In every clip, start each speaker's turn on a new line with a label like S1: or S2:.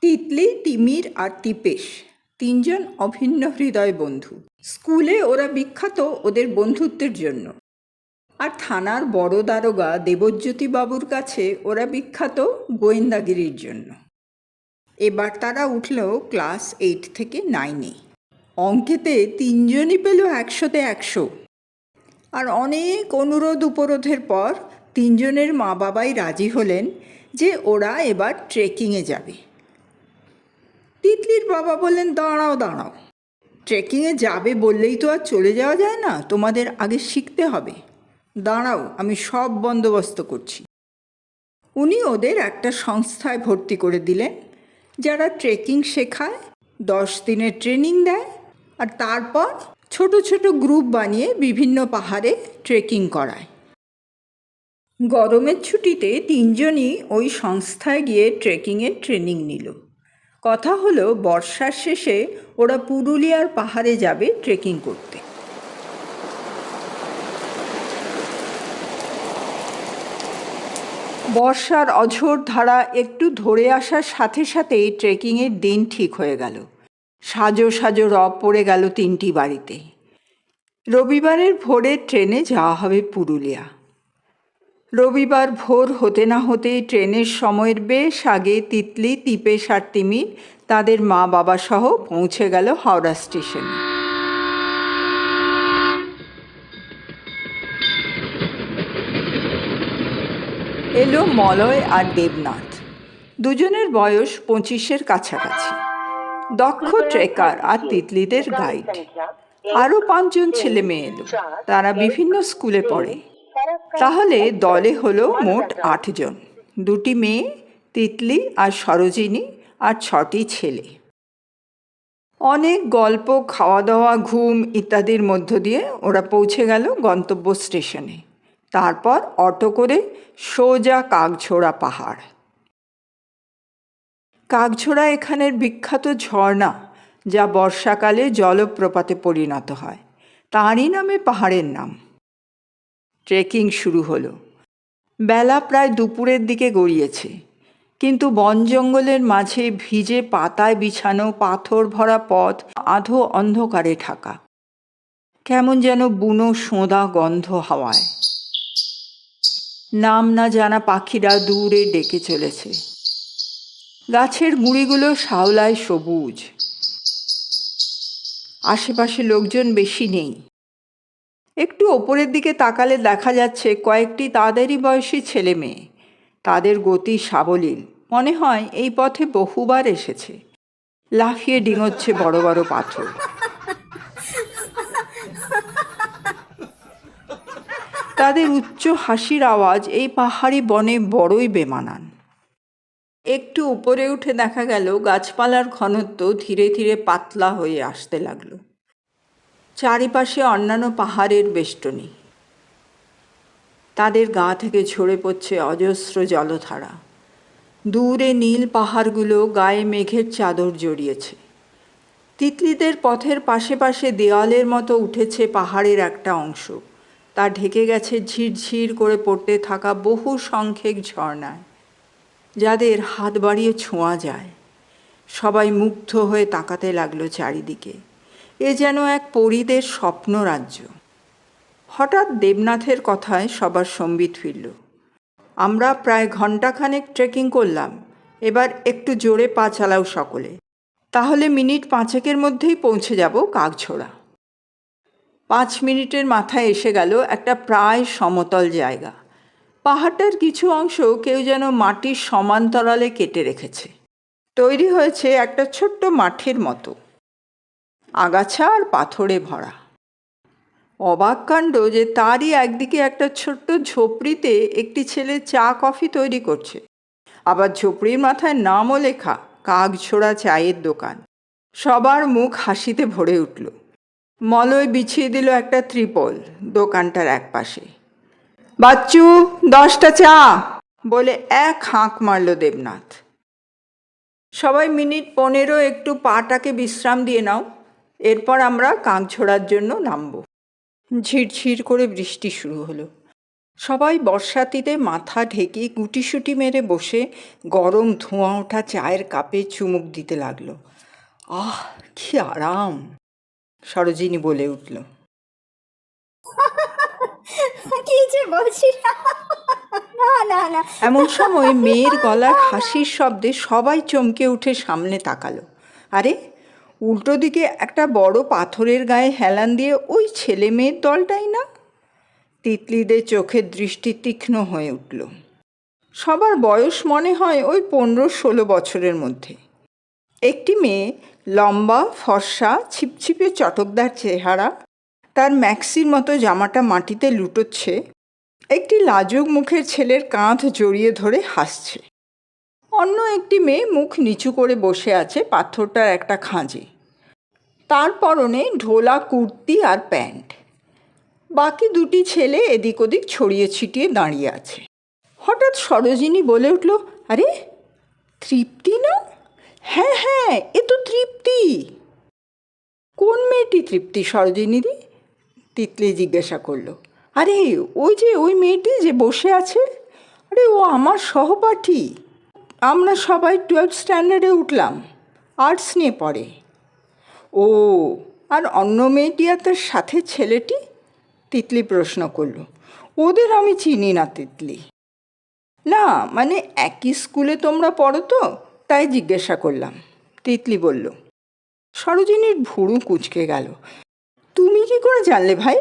S1: তিতলি, তিমির আর তিপেশ, তিনজন অভিন্ন হৃদয় বন্ধু। স্কুলে ওরা বিখ্যাত ওদের বন্ধুত্বের জন্য। আর থানার বড় দারোগা দেবজ্যোতি বাবুর কাছে ওরা বিখ্যাত গোয়েন্দাগিরির জন্য। এবার তারা উঠল ক্লাস এইট থেকে নাইনে। অঙ্কেতে তিনজনই পেল একশোতে একশো। আর অনেক অনুরোধ উপরোধের পর তিনজনের মা বাবাই রাজি হলেন যে ওরা এবার ট্রেকিংয়ে যাবে। তিতলির বাবা বললেন, দাঁড়াও দাঁড়াও। ট্রেকিংয়ে যাবে বললেই তো আর চলে যাওয়া যায় না, তোমাদের আগে শিখতে হবে। দাঁড়াও, আমি সব বন্দোবস্ত করছি। উনি ওদের একটা সংস্থায় ভর্তি করে দিলেন, যারা ট্রেকিং শেখায়, দশ দিনের ট্রেনিং দেয়, আর তারপর ছোট ছোট গ্রুপ বানিয়ে বিভিন্ন পাহাড়ে ট্রেকিং করায়। গরমের ছুটিতে তিনজনই ওই সংস্থায় গিয়ে ট্রেকিংয়ের ট্রেনিং নিল। কথা হলো, বর্ষার শেষে ওরা পুরুলিয়ার পাহাড়ে যাবে ট্রেকিং করতে। বর্ষার অঝোর ধারা একটু ধরে আসার সাথে সাথেই ট্রেকিংয়ের দিন ঠিক হয়ে গেল। সাজো সাজো রব পড়ে গেল তিনটি বাড়িতে। রবিবারের ভোরে ট্রেনে যাওয়া হবে পুরুলিয়া। রবিবার ভোর হতে না হতেই ট্রেনের সময়ের বেশ আগে তিতলি তিপেশ আর তাদের মা বাবা সহ পৌঁছে গেল হাওড়া স্টেশনে। এলো মলয় আর দেবনাথ। দুজনের বয়স পঁচিশের কাছাকাছি। দক্ষ ট্রেকার আর তিতলিদের গাইড। আরও পাঁচজন ছেলে মেয়ে এলো। তারা বিভিন্ন স্কুলে পড়ে। তাহলে দলে হলো মোট আটজন। দুটি মেয়ে, তিতলি আর সরোজিনী আর ছটি ছেলে। অনেক গল্প খাওয়া দাওয়া ঘুম ইত্যাদির মধ্য দিয়ে ওরা পৌঁছে গেল গন্তব্য স্টেশনে তারপর অটো করে সোজা কাকঝোড়া পাহাড়। কাকঝোড়া এখানের বিখ্যাত ঝর্ণা, যা বর্ষাকালে জলপ্রপাতে পরিণত হয়। তারই নামে পাহাড়ের নাম। ট্রেকিং শুরু হলো। বেলা প্রায় দুপুরের দিকে গড়িয়েছে, কিন্তু বন জঙ্গলের মাঝে ভিজে পাতায় বিছানো পাথর ভরা পথ আধো অন্ধকারে ঢাকা। কেমন যেন বুনো সোঁদা গন্ধ হাওয়ায়। নাম না জানা পাখিরা দূরে ডেকে চলেছে। গাছের গুঁড়িগুলো শাওলায় সবুজ। আশেপাশে লোকজন বেশি নেই। একটু ওপরের দিকে তাকালে দেখা যাচ্ছে কয়েকটি তাদেরই বয়সী ছেলে মেয়ে। তাদের গতি সাবলীল। মনে হয় এই পথে বহুবার এসেছে। লাফিয়ে ডিঙোচ্ছে বড় বড় পাথর। তাদের উচ্চ হাসির আওয়াজ এই পাহাড়ি বনে বড়ই বেমানান। একটু উপরে উঠে দেখা গেল গাছপালার ঘনত্ব ধীরে ধীরে পাতলা হয়ে আসতে লাগল। চারিপাশে অন্যান্য পাহাড়ের বেষ্টনী। তাদের গা থেকে ঝরে পড়ছে অজস্র জলধারা। দূরে নীল পাহাড়গুলো গায়ে মেঘের চাদর জড়িয়েছে। তিতলিদের পথের পাশে পাশে দেওয়ালের মতো উঠেছে পাহাড়ের একটা অংশ। তা ঢেকে গেছে ঝিরঝির করে পড়তে থাকা বহু সংখ্যক ঝর্ণায়, যাদের হাত বাড়িয়ে ছোঁয়া যায়। সবাই মুগ্ধ হয়ে তাকাতে লাগল চারিদিকে। এ যেন এক পরীদের স্বপ্ন রাজ্য হঠাৎ দেবনাথের কথায় সবার সম্বিত ফিরল। আমরা প্রায় ঘন্টাখানেক ট্রেকিং করলাম, এবার একটু জোরে পা চালাও সকলে। তাহলে মিনিট পাঁচেকের মধ্যেই পৌঁছে যাব কাকঝোড়া। পাঁচ মিনিটের মাথায় এসে গেল একটা প্রায় সমতল জায়গা। পাহাড়টার কিছু অংশ কেউ যেন মাটির সমান্তরালে কেটে রেখেছে। তৈরি হয়েছে একটা ছোট্ট মাঠের মতো। আগাছা আর পাথরে ভরা। অবাক কাণ্ড যে তারই একদিকে একটা ছোট্ট ঝোপড়িতে একটি ছেলে চা, কফি তৈরি করছে। আবার ঝোপড়ির মাথায় নামও লেখা কাকঝোড়া চায়ের দোকান। সবার মুখ হাসিতে ভরে উঠল। মলয় বিছিয়ে দিল একটা ত্রিপল দোকানটার এক পাশে বাচ্চু, দশটা চা! বলে এক হাঁক মারল দেবনাথ। সবাই মিনিট পনেরো একটু পাটাকে বিশ্রাম দিয়ে নাও। এরপর আমরা কাঁকঝোড়ার জন্য নামব। ঝিরঝির করে বৃষ্টি শুরু হলো। সবাই বর্ষাতিতে মাথা ঢেকে গুটিসুটি মেরে বসে গরম ধোঁয়া ওঠা চায়ের কাপে চুমুক দিতে লাগল। আহ কি আরাম! সরোজিনী বলে উঠল। এমন সময় মেয়ের গলার হাসির শব্দে সবাই চমকে উঠে সামনে তাকালো। আরে উল্টো দিকে একটা বড় পাথরের গায়ে হেলান দিয়ে ওই ছেলে মেয়ের দলটাই না? তিতলিদের চোখের দৃষ্টি তীক্ষ্ণ হয়ে উঠল। সবার বয়স মনে হয় ওই পনেরো ষোলো বছরের মধ্যে। একটি মেয়ে, লম্বা, ফর্সা, ছিপছিপে চটকদার চেহারা, তার ম্যাক্সির মতো জামাটা মাটিতে লুটোচ্ছে, একটি লাজুক মুখের ছেলের কাঁধ জড়িয়ে ধরে হাসছে। অন্য একটি মেয়ে মুখ নিচু করে বসে আছে পাথরটার একটা খাঁজে। তার পরনে ঢোলা কুর্তি আর প্যান্ট। বাকি দুটি ছেলে এদিক ওদিক ছড়িয়ে ছিটিয়ে দাঁড়িয়ে আছে। হঠাৎ সরোজিনী বলে উঠল, আরে, তৃপ্তি না? হ্যাঁ হ্যাঁ এ তো তৃপ্তি। কোন মেয়েটি তৃপ্তি সরোজিনীদি তিতলি জিজ্ঞাসা করল। আরে, ওই যে, ওই মেয়েটি যে বসে আছে? আরে, ও আমার সহপাঠী। আমরা সবাই টুয়েলভ স্ট্যান্ডার্ডে উঠলাম আর্টস নিয়ে পড়ে। ও, আর অন্য মেয়েটি আর তার সাথে ছেলেটি? তিতলি প্রশ্ন করল। ওদের আমি চিনি না তিতলি। না মানে একই স্কুলে তোমরা পড়ো তো, তাই জিজ্ঞাসা করলাম। তিতলি বলল, সরোজিনীর ভুরু কুচকে গেল। তুমি কি করে জানলে ভাই?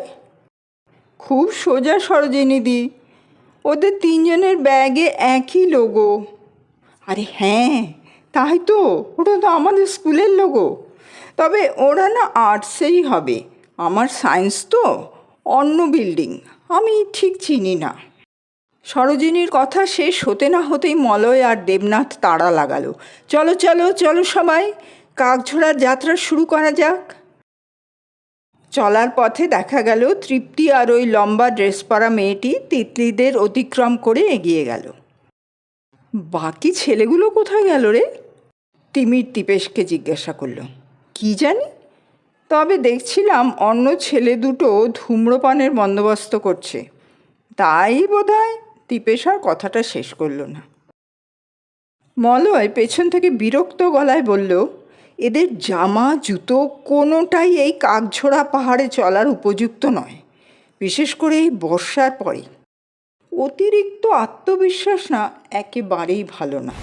S1: খুব সোজা সরোজিনী দি। ওদের তিনজনের ব্যাগে একই লোগো আরে হ্যাঁ তাই তো। ওটা তো আমাদের স্কুলের লোগো তবে ওরা না আর্টসেই হবে। আমার সায়েন্স তো অন্য বিল্ডিং আমি ঠিক চিনি না। সরোজিনীর কথা শেষ হতে না হতেই মলয় আর দেবনাথ তাড়া লাগালো। চলো চলো চলো সবাই, কাকঝোড়ার যাত্রা শুরু করা যাক। চলার পথে দেখা গেল তৃপ্তি আর ওই লম্বা ড্রেস পরা মেয়েটি তিতলিদের অতিক্রম করে এগিয়ে গেল। বাকি ছেলেগুলো কোথায় গেল রে? তিমির তিপেশকে জিজ্ঞাসা করল। কি জানি? তবে দেখছিলাম অন্য ছেলে দুটো ধূম্রপানের বন্দোবস্ত করছে। তাই বোধ হয় তিপেশ আর কথাটা শেষ করল না। মলয় পেছন থেকে বিরক্ত গলায় বলল, এদের জামা, জুতো কোনোটাই এই কাকঝোড়া পাহাড়ে চলার উপযুক্ত নয়। বিশেষ করে এই বর্ষার পরে। অতিরিক্ত আত্মবিশ্বাস না একেবারেই ভালো না।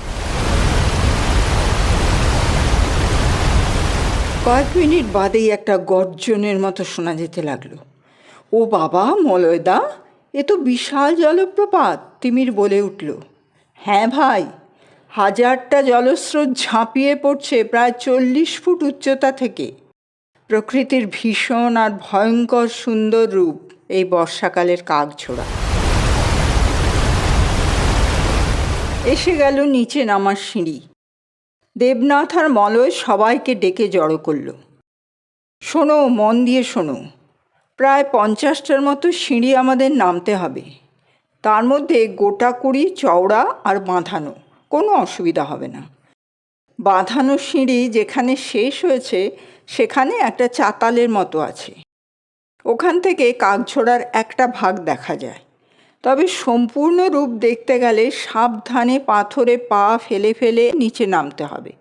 S1: কয়েক মিনিট বাদেই একটা গর্জনের মতো শোনা যেতে লাগল। ও বাবা, মলয়দা, এ তো বিশাল জলপ্রপাত, তিমির বলে উঠল। হ্যাঁ ভাই, হাজারটা জলস্রোত ঝাঁপিয়ে পড়ছে প্রায় চল্লিশ ফুট উচ্চতা থেকে। প্রকৃতির ভীষণ আর ভয়ঙ্কর সুন্দর রূপ এই বর্ষাকালের কাকঝোড়া এসে গেল নিচে নামার সিঁড়ি। দেবনাথ আর মলয় সবাইকে ডেকে জড়ো করল। শোনো, মন দিয়ে শোনো। প্রায় পঞ্চাশটার মতো সিঁড়ি আমাদের নামতে হবে। তার মধ্যে গোটা কুড়ি, চওড়া আর বাঁধানো, কোনো অসুবিধা হবে না। বাঁধানো সিঁড়ি যেখানে শেষ হয়েছে, সেখানে একটা চাতালের মতো আছে। ওখান থেকে কাকঝোড়ার একটা ভাগ দেখা যায়। তবে সম্পূর্ণ রূপ দেখতে গেলে সাবধানে পাথরে পা ফেলে ফেলে নিচে নামতে হবে।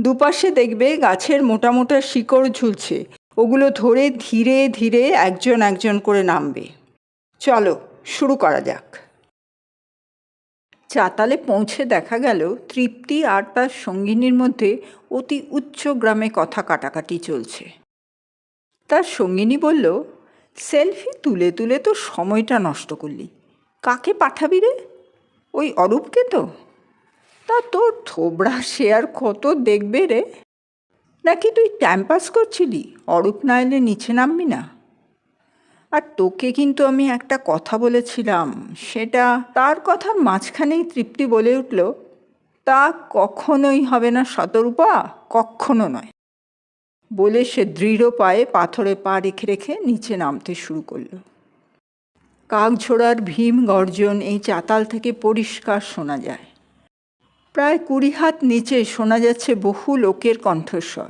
S1: দুপাশে দেখবে গাছের মোটা মোটা শিকড় ঝুলছে। ওগুলো ধরে ধীরে ধীরে একজন একজন করে নামবে। চলো, শুরু করা যাক। চাতালে পৌঁছে দেখা গেল তৃপ্তি আর তার সঙ্গিনীর মধ্যে অতি উচ্চ গ্রামে কথা কাটাকাটি চলছে। তার সঙ্গিনী বলল, সেলফি তুলে তুলে তো সময়টা নষ্ট করলি। কাকে পাঠাবি রে? ওই অরূপকে তো? তা তোর থোবড়া আর কত দেখবে রে? নাকি তুই টাইম পাস করছিলি? অরূপ না এলে নিচে নামবি না? আর তোকে কিন্তু আমি একটা কথা বলেছিলাম, সেটা তার কথার মাঝখানেই তৃপ্তি বলে উঠল, তা কখনোই হবে না শতরূপা, কখনো নয়। বলে সে দৃঢ় পায়ে পাথরে পা রেখে রেখে নিচে নামতে শুরু করল। কাকঝোড়ার ভীম গর্জন এই চাতাল থেকে পরিষ্কার শোনা যায়। প্রায় কুড়ি হাত নিচে শোনা যাচ্ছে বহু লোকের কণ্ঠস্বর।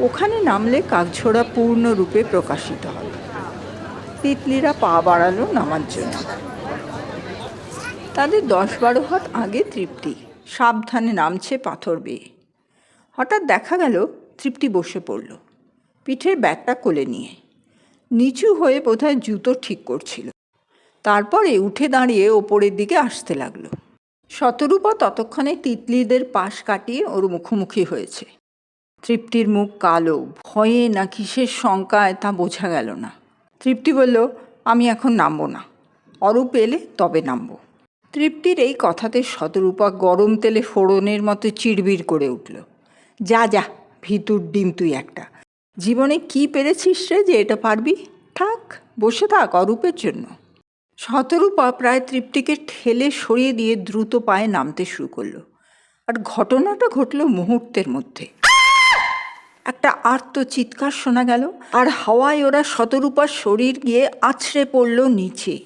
S1: ওখানে নামলে কাকঝোড়া পূর্ণরূপে প্রকাশিত হবে। তিতলিরা পা বাড়ালো নামার জন্য। তাদের দশ বারো হাত আগে তৃপ্তি, সাবধানে নামছে পাথর বেয়ে। হঠাৎ দেখা গেল, তৃপ্তি বসে পড়ল। পিঠের ব্যাগটা কোলে নিয়ে। নিচু হয়ে বোধহয় জুতো ঠিক করছিল। তারপরে উঠে দাঁড়িয়ে ওপরের দিকে আসতে লাগল। শতরূপা ততক্ষণে তিতলিদের পাশ কাটিয়ে ওর মুখোমুখি হয়েছে। তৃপ্তির মুখ কালো, ভয়ে না কিসের শঙ্কায় তা বোঝা গেল না। তৃপ্তি বলল, আমি এখন নামবো না। অরূপ এলে তবে নামবো। তৃপ্তির এই কথাতে শতরূপা গরম তেলে ফোড়নের মতো চিড়বিড় করে উঠল। যা যা, ভিতুর ডিম তুই একটা। জীবনে কি পেরেছিস রে যে এটা পারবি? থাক, বসে থাক অরূপের জন্য। শতরূপা প্রায় তৃপ্তিকে ঠেলে সরিয়ে দিয়ে দ্রুত পায়ে নামতে শুরু করল। আর ঘটনাটা ঘটলো মুহূর্তের মধ্যে। একটা আর্ত চিৎকার শোনা গেল, আর হাওয়ায় ওরা শতরূপার শরীর গিয়ে আছড়ে পড়ল নিচে।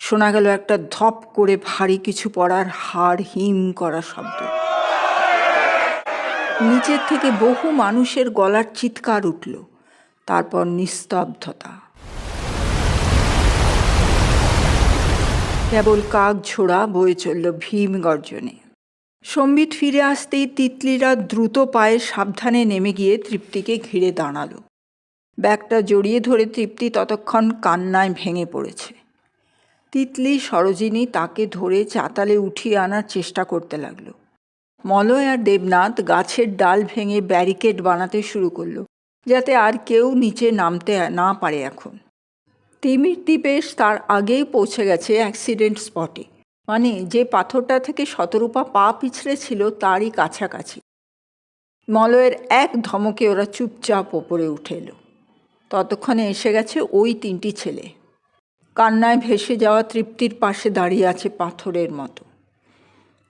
S1: শোনা গেল একটা ধপ করে ভারী কিছু পড়ার হাড় হিম করা শব্দ। নিচের থেকে বহু মানুষের গলার চিৎকার উঠল, তারপর নিস্তব্ধতা। কেবল কাক ঝোড়া বয়ে চলল ভীম গর্জনে। সম্বিত ফিরে আসতেই তিতলিরা দ্রুত পায়ে সাবধানে নেমে গিয়ে তৃপ্তিকে ঘিরে দাঁড়াল। ব্যাগটা জড়িয়ে ধরে তৃপ্তি ততক্ষণ কান্নায় ভেঙে পড়েছে। তিতলি সরোজিনী তাকে ধরে চাতালে উঠিয়ে আনার চেষ্টা করতে লাগল। মলয় আর দেবনাথ গাছের ডাল ভেঙে ব্যারিকেড বানাতে শুরু করল, যাতে আর কেউ নিচে নামতে না পারে এখন। তিমির দ্বীপেশ তার আগেই পৌঁছে গেছে অ্যাক্সিডেন্ট স্পটে মানে যে পাথরটা থেকে শতরূপা পা পিছড়ে ছিল তারই কাছাকাছি। মলয়ের এক ধমকে ওরা চুপচাপ ওপরে উঠে এলো। ততক্ষণে এসে গেছে ওই তিনটি ছেলে। কান্নায় ভেসে যাওয়া তৃপ্তির পাশে দাঁড়িয়ে আছে পাথরের মতো।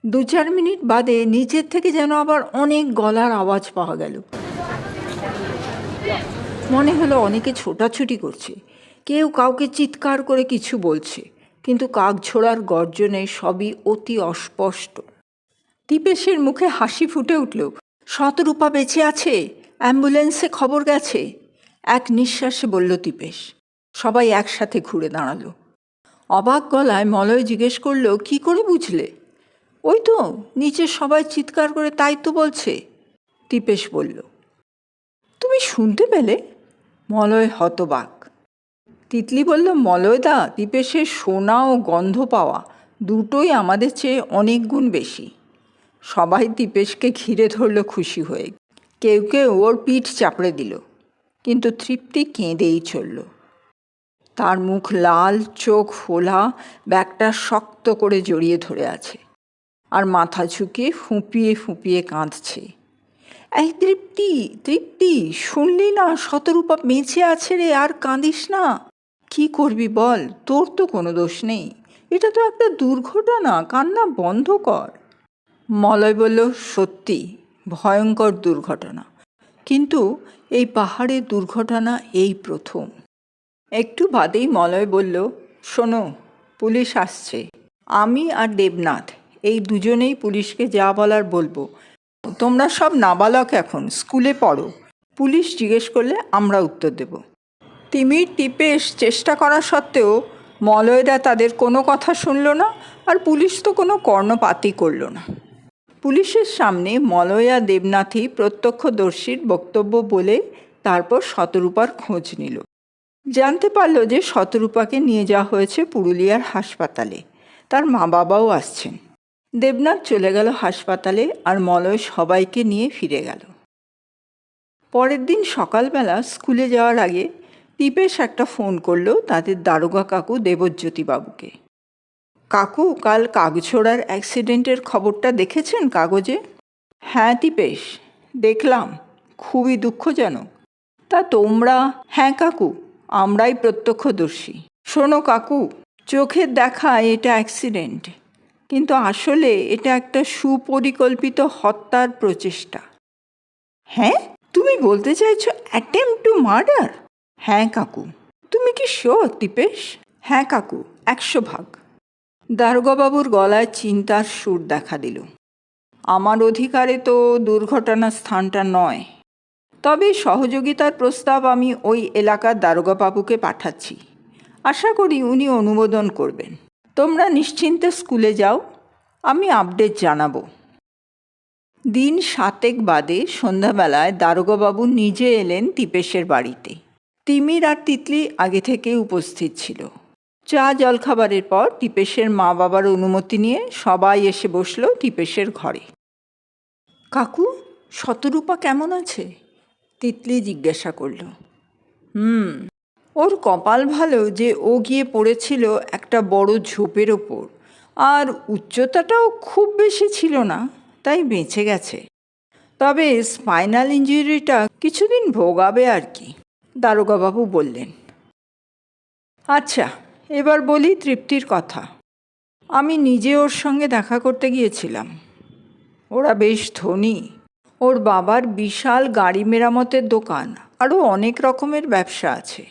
S1: দু চার মিনিট বাদে নিচের থেকে যেন আবার অনেক গলার আওয়াজ পাওয়া গেল। মনে হলো অনেকে ছোটাছুটি করছে। কেউ কাউকে চিৎকার করে কিছু বলছে, কিন্তু কাকঝোড়ার গর্জনে সবই অতি অস্পষ্ট। দীপেশের মুখে হাসি ফুটে উঠল, শতরূপা বেঁচে আছে? অ্যাম্বুলেন্সে খবর গেছে? এক নিঃশ্বাসে বলল দীপেশ। সবাই একসাথে ঘুরে দাঁড়াল। অবাক গলায় মলয় জিজ্ঞেস করল, কি করে বুঝলে? ওই তো, নিচে সবাই চিৎকার করে তাই তো বলছে, দীপেশ বলল। তুমি শুনতে পেলে? মলয় হতবাক। তিতলি বলল, মলয়দা, দীপেশের সোনা ও গন্ধ পাওয়া দুটোই আমাদের চেয়ে অনেক গুণ বেশি। সবাই দীপেশকে ঘিরে ধরল খুশি হয়ে। কেউ কেউ ওর পিঠ চাপড়ে দিল, কিন্তু তৃপ্তি কেঁদেই চলল। তার মুখ লাল, চোখ ফোলা ব্যাগটা শক্ত করে জড়িয়ে ধরে আছে। আর মাথা ঝুঁকিয়ে ফুঁপিয়ে ফুঁপিয়ে কাঁদছে। এই তৃপ্তি তৃপ্তি, শুনলি না শতরূপা বেঁচে আছে রে, আর কাঁদিস না। কি করবি বল, তোর তো কোনো দোষ নেই। এটা তো একটা দুর্ঘটনা, কান্না বন্ধ কর। মলয় বলল, সত্যি, ভয়ঙ্কর দুর্ঘটনা। কিন্তু এই পাহাড়ের দুর্ঘটনা এই প্রথম। একটু বাদেই মলয় বলল, শোনো, পুলিশ আসছে। আমি আর দেবনাথ। এই দুজনেই পুলিশকে যা বলার বলব। তোমরা সব নাবালক এখন, স্কুলে পড়ো। পুলিশ জিজ্ঞেস করলে আমরা উত্তর দেব। তিমির টিপেশ চেষ্টা করা সত্ত্বেও মলয়রা তাদের কোনো কথা শুনল না আর পুলিশ তো কোনো কর্ণপাতই করল না। পুলিশের সামনে মলয়া দেবনাথই প্রত্যক্ষদর্শীর বক্তব্য বলে তারপর শতরূপার খোঁজ নিল। জানতে পারল যে শতরূপাকে নিয়ে যাওয়া হয়েছে পুরুলিয়ার হাসপাতালে। তার মা বাবাও আসছেন। দেবনাথ চলে গেল হাসপাতালে আর মলয় সবাইকে নিয়ে ফিরে গেল। পরের দিন সকালবেলা স্কুলে যাওয়ার আগে দীপেশ একটা ফোন করল তাদের দারোগা কাকু দেবজ্যোতি বাবুকে। কাকু, কাল কাগছোড়ার অ্যাক্সিডেন্টের খবরটা দেখেছেন কাগজে? হ্যাঁ দীপেশ, দেখলাম। খুবই দুঃখজনক। তা তোমরা? হ্যাঁ কাকু, আমরাই প্রত্যক্ষদর্শী। শোনো কাকু, চোখের দেখা এটা অ্যাক্সিডেন্ট। কিন্তু আসলে এটা একটা সুপরিকল্পিত হত্যার প্রচেষ্টা। হ্যাঁ? তুমি বলতে চাইছো অ্যাটেম্প টু মার্ডার হ্যাঁ কাকু। তুমি কি শিওর দীপেশ? হ্যাঁ কাকু, একশো ভাগ। দারোগাবাবুর গলায় চিন্তার সুর দেখা দিল। আমার অধিকারে তো দুর্ঘটনার স্থানটা নয়। তবে সহযোগিতার প্রস্তাব আমি ওই এলাকার দারোগাবাবুকে পাঠাচ্ছি। আশা করি উনি অনুমোদন করবেন। তোমরা নিশ্চিন্তে স্কুলে যাও, আমি আপডেট জানাব। দিন সাতেক বাদে সন্ধ্যাবেলায় দারোগাবাবু নিজে এলেন তিপেশের বাড়িতে। তিমির আর তিতলি আগে থেকে উপস্থিত ছিল। চা জলখাবারের পর টিপেশের মা বাবার অনুমতি নিয়ে সবাই এসে বসল টিপেশের ঘরে। কাকু, শতরূপা কেমন আছে? তিতলি জিজ্ঞাসা করল। হুম ওর কপাল ভালো যে ও গিয়ে পড়েছিল একটা বড় ঝোপের ওপর। আর উচ্চতাটাও খুব বেশি ছিল না, তাই বেঁচে গেছে। তবে স্পাইনাল ইঞ্জুরিটা কিছুদিন ভোগাবে আর কি, দারোগাবাবু বললেন। আচ্ছা এবার বলি তৃপ্তির কথা। আমি নিজে ওর সঙ্গে দেখা করতে গিয়েছিলাম। ওরা বেশ ধনী। ওর বাবার বিশাল গাড়ি মেরামতের দোকান, আরও অনেক রকমের ব্যবসা আছে।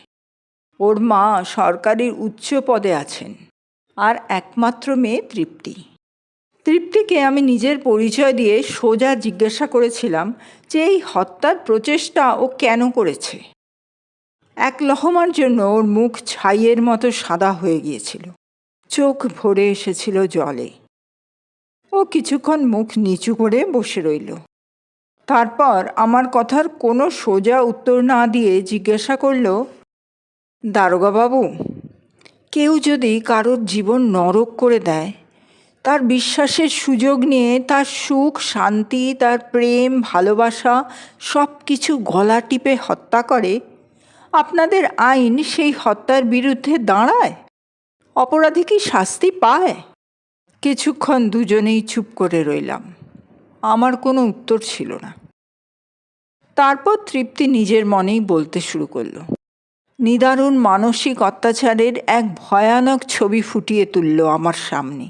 S1: ওর মা সরকারির উচ্চ পদে আছেন। আর একমাত্র মেয়ে তৃপ্তি। তৃপ্তিকে আমি নিজের পরিচয় দিয়ে সোজা জিজ্ঞাসা করেছিলাম যে এই হত্যার প্রচেষ্টা ও কেন করেছে। এক লহমার জন্য ওর মুখ ছাইয়ের মতো সাদা হয়ে গিয়েছিল। চোখ ভরে এসেছিল জলে। ও কিছুক্ষণ মুখ নিচু করে বসে রইল। তারপর আমার কথার কোনো সোজা উত্তর না দিয়ে জিজ্ঞাসা করল দারোগাবাবু কেউ যদি কারোর জীবন নরক করে দেয়, তার বিশ্বাসের সুযোগ নিয়ে তার সুখ, শান্তি, তার প্রেম, ভালোবাসা সব কিছু গলা টিপে হত্যা করে, আপনাদের আইন সেই হত্যার বিরুদ্ধে দাঁড়ায়? অপরাধী কি শাস্তি পায়? কিছুক্ষণ দুজনেই চুপ করে রইলাম। আমার কোনো উত্তর ছিল না। তারপর তৃপ্তি নিজের মনেই বলতে শুরু করল। নিদারুণ মানসিক অত্যাচারের এক ভয়ানক ছবি ফুটিয়ে তুলল আমার সামনে।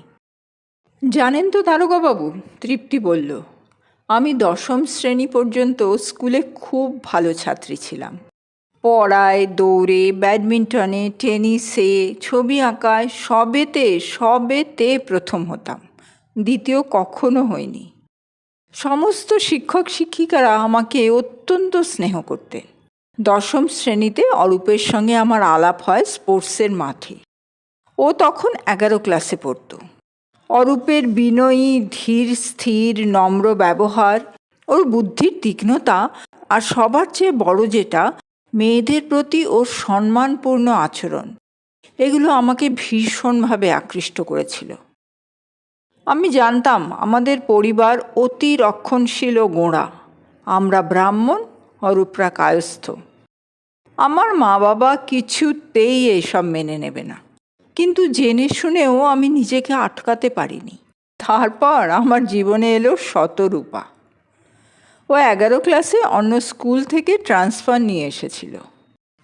S1: জানেন তো দারোগাবাবু তৃপ্তি বলল, আমি দশম শ্রেণি পর্যন্ত স্কুলে খুব ভালো ছাত্রী ছিলাম। পড়ায়, দৌড়ে, ব্যাডমিন্টনে, টেনিসে, ছবি আঁকায়, সবেতে সবেতে প্রথম হতাম। দ্বিতীয় কখনো হয়নি। সমস্ত শিক্ষক শিক্ষিকারা আমাকে অত্যন্ত স্নেহ করতেন। দশম শ্রেণীতে অরূপের সঙ্গে আমার আলাপ হয় স্পোর্টসের মাঠে। ও তখন এগারো ক্লাসে পড়তো। অরূপের বিনয়ী, ধীর, স্থির, নম্র ব্যবহার, ওর বুদ্ধির তীক্ষ্ণতা আর সবার চেয়ে বড় যেটা, মেয়েদের প্রতি ওর সম্মানপূর্ণ আচরণ। এগুলো আমাকে ভীষণভাবে আকৃষ্ট করেছিল। আমি জানতাম আমাদের পরিবার অতি রক্ষণশীল ও গোঁড়া। আমরা ব্রাহ্মণ, অরূপরা কায়স্থ। আমার মা বাবা কিছুতেই এসব মেনে নেবে না। কিন্তু জেনে শুনেও আমি নিজেকে আটকাতে পারিনি। তারপর আমার জীবনে এলো শতরূপা। ও এগারো ক্লাসে অন্য স্কুল থেকে ট্রান্সফার নিয়ে এসেছিল।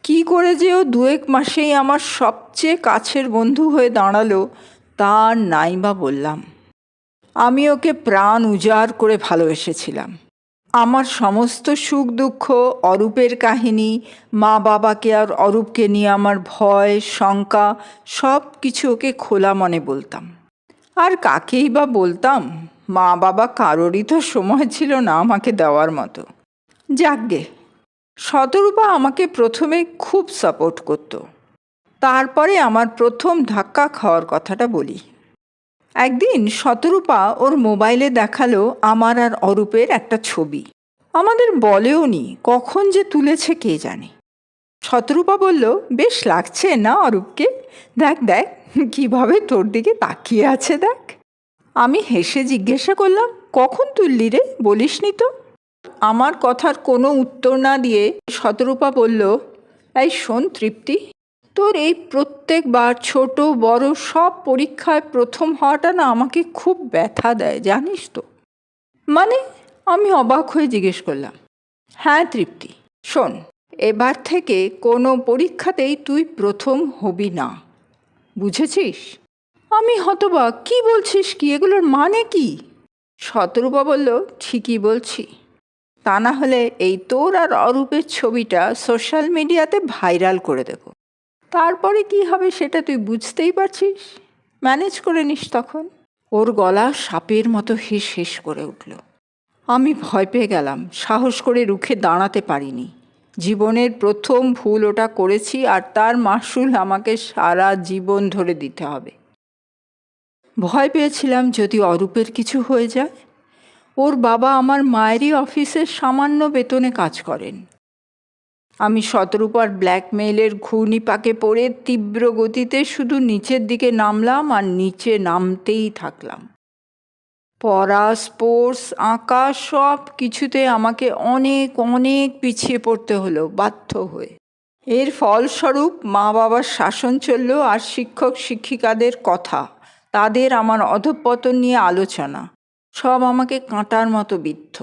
S1: কি করে যে ও দুয়েক মাসেই আমার সবচেয়ে কাছের বন্ধু হয়ে দাঁড়াল তার নাই বা বললাম। আমি ওকে প্রাণ উজাড় করে ভালোবেসেছিলাম। আমার সমস্ত সুখ দুঃখ অরূপের কাহিনী, মা বাবাকে আর অরূপকে নিয়ে আমার ভয়, শঙ্কা, সব কিছু ওকে খোলা মনে বলতাম। আর কাকেই বা বলতাম? মা বাবা কারোরই তো সময় ছিল না আমাকে দেওয়ার মতো। যাকগে, শতরূপা আমাকে প্রথমে খুব সাপোর্ট করত। তারপরে আমার প্রথম ধাক্কা খাওয়ার কথাটা বলি। একদিন শতরূপা ওর মোবাইলে দেখাল আমার আর অরূপের একটা ছবি। আমাদের বলেও নি কখন যে তুলেছে কে জানে। শতরূপা বলল, বেশ লাগছে না অরূপকে। দেখ দেখ, কীভাবে তোর দিকে তাকিয়ে আছে দেখ। আমি হেসে জিজ্ঞাসা করলাম, কখন তুললি রে? বলিস নি তো? আমার কথার কোনো উত্তর না দিয়ে শতরূপা বলল, এই শোন তৃপ্তি তোর এই প্রত্যেকবার ছোট, বড় সব পরীক্ষায় প্রথম হওয়াটা না আমাকে খুব ব্যথা দেয়, জানিস তো। মানে আমি অবাক হয়ে জিজ্ঞেস করলাম হ্যাঁ তৃপ্তি, শোন, এবার থেকে কোনো পরীক্ষাতেই তুই প্রথম হবি না, বুঝেছিস? আমি হতবাক, কি বলছিস কি, এগুলোর মানে কি? শতরূপা বলল, ঠিকই বলছি, তা না হলে এই তোর আর অরূপের ছবিটা সোশ্যাল মিডিয়াতে ভাইরাল করে দেব। তারপরে কি হবে সেটা তুই বুঝতেই পারছিস? ম্যানেজ করে নিস তখন। ওর গলা সাপের মতো হিস হিস করে উঠল। আমি ভয় পেয়ে গেলাম, সাহস করে রুখে দাঁড়াতে পারিনি। জীবনের প্রথম ভুল ওটা করেছি আর তার মাসুল আমাকে সারা জীবন ধরে দিতে হবে। ভয় পেয়েছিলাম যদি অরূপের কিছু হয়ে যায়। ওর বাবা আমার মায়েরই অফিসের সামান্য বেতনে কাজ করেন। আমি শতরূপার ব্ল্যাকমেইলের ঘূর্ণিপাকে পড়ে তীব্র গতিতে শুধু নিচের দিকে নামলাম আর নিচে নামতেই থাকলাম। পড়া স্পোর্টস আঁকা সব কিছুতে আমাকে অনেক অনেক পিছিয়ে পড়তে হলো, বাধ্য হয়ে। এর ফলস্বরূপ মা বাবার শাসন চলল আর শিক্ষক, শিক্ষিকাদের কথা, তাদের আমার অধঃপতন নিয়ে আলোচনা, সব আমাকে কাঁটার মতো বিদ্ধ।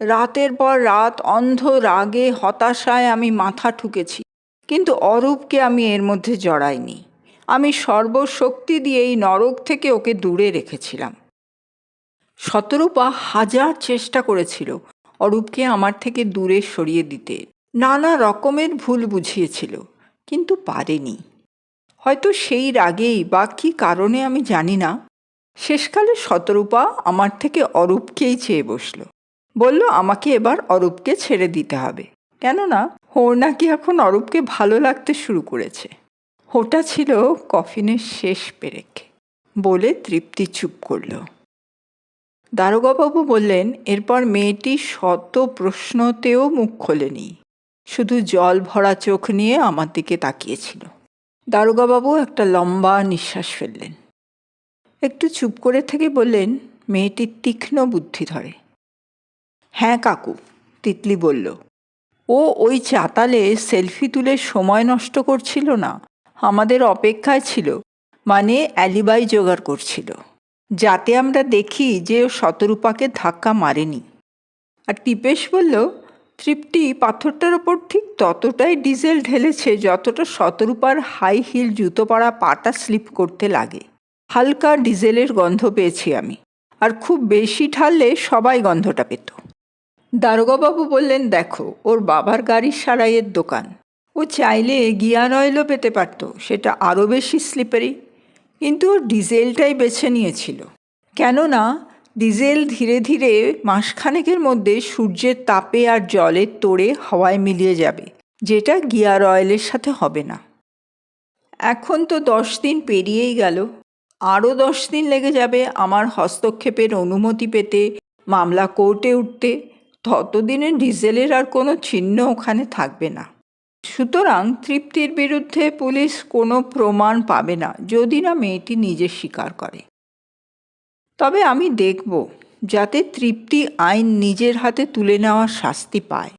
S1: রাতের পর রাত অন্ধ রাগে হতাশায় আমি মাথা ঠুকেছি, কিন্তু অরূপকে আমি এর মধ্যে জড়াইনি। আমি সর্বশক্তি দিয়ে এই নরক থেকে ওকে দূরে রেখেছিলাম। শতরূপা হাজার চেষ্টা করেছিল অরূপকে আমার থেকে দূরে সরিয়ে দিতে। নানা রকমের ভুল বুঝিয়েছিল, কিন্তু পারেনি। হয়তো সেই রাগেই বা কী কারণে আমি জানি না। শেষকালে শতরূপা আমার থেকে অরূপকেই চেয়ে বসল। বলল, আমাকে এবার অরূপকে ছেড়ে দিতে হবে। কেননা ওর নাকি এখন অরূপকে ভালো লাগতে শুরু করেছে। ওটা ছিল কফিনের শেষ পেরেক বলে তৃপ্তি চুপ করল। দারোগাবাবু বললেন, এরপর মেয়েটি শত প্রশ্নতেও মুখ খোলেনি। শুধু জল ভরা চোখ নিয়ে আমার দিকে তাকিয়েছিল। দারোগাবাবু একটা লম্বা নিঃশ্বাস ফেললেন। একটু চুপ করে থেকে বললেন মেয়েটির তীক্ষ্ণ বুদ্ধি ধরে। হ্যাঁ কাকু, তিতলি বলল। ও ওই চাতালে সেলফি তুলে সময় নষ্ট করছিল না, আমাদের অপেক্ষায় ছিল মানে অ্যালিবাই জোগাড় করছিল, যাতে আমরা দেখি যে ও শতরূপাকে ধাক্কা মারেনি। আর টিপেশ বলল, তৃপ্তি, পাথরটার ওপর ঠিক ততটাই ডিজেল ঢেলেছে যতটা শতরূপার হাই হিল জুতো পরা পাটা স্লিপ করতে লাগে। হালকা ডিজেলের গন্ধ পেয়েছি আমি, আর খুব বেশি ঢাললে সবাই গন্ধটা পেত। দারোগাবাবু বললেন, দেখো, ওর বাবার গাড়ির সারাইয়ের দোকান। ও চাইলে গিয়ার অয়েলও পেতে পারত, সেটা আরও বেশি স্লিপারি কিন্তু ও ডিজেলটাই বেছে নিয়েছিল। কেননা, ডিজেল ধীরে ধীরে মাসখানেকের মধ্যে সূর্যের তাপে আর জলের তোড়ে হাওয়ায় মিলিয়ে যাবে, যেটা গিয়ার অয়েলের সাথে হবে না। এখন তো দশ দিন পেরিয়েই গেল। আরও দশ দিন লেগে যাবে আমার হস্তক্ষেপের অনুমতি পেতে, মামলা কোর্টে উঠতে। ততদিনে ডিজেলের আর কোনো চিহ্ন ওখানে থাকবে না। সুতরাং তৃপ্তির বিরুদ্ধে পুলিশ কোনো প্রমাণ পাবে না, যদি না মেয়েটি নিজে স্বীকার করে। তবে আমি দেখব, যাতে তৃপ্তি আইন নিজের হাতে তুলে নেওয়ার শাস্তি পায়।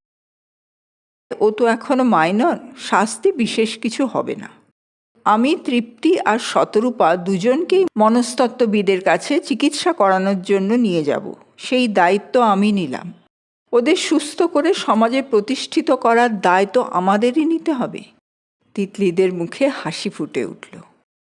S1: ও তো এখনও মাইনর, শাস্তি বিশেষ কিছু হবে না। আমি তৃপ্তি আর শতরূপা দুজনকেই মনস্তত্ত্ববিদের কাছে চিকিৎসা করানোর জন্য নিয়ে যাব, সেই দায়িত্ব আমি নিলাম। ওদের সুস্থ করে সমাজে প্রতিষ্ঠিত করার দায় তো আমাদেরই নিতে হবে। তিতলিদের মুখে হাসি ফুটে উঠল।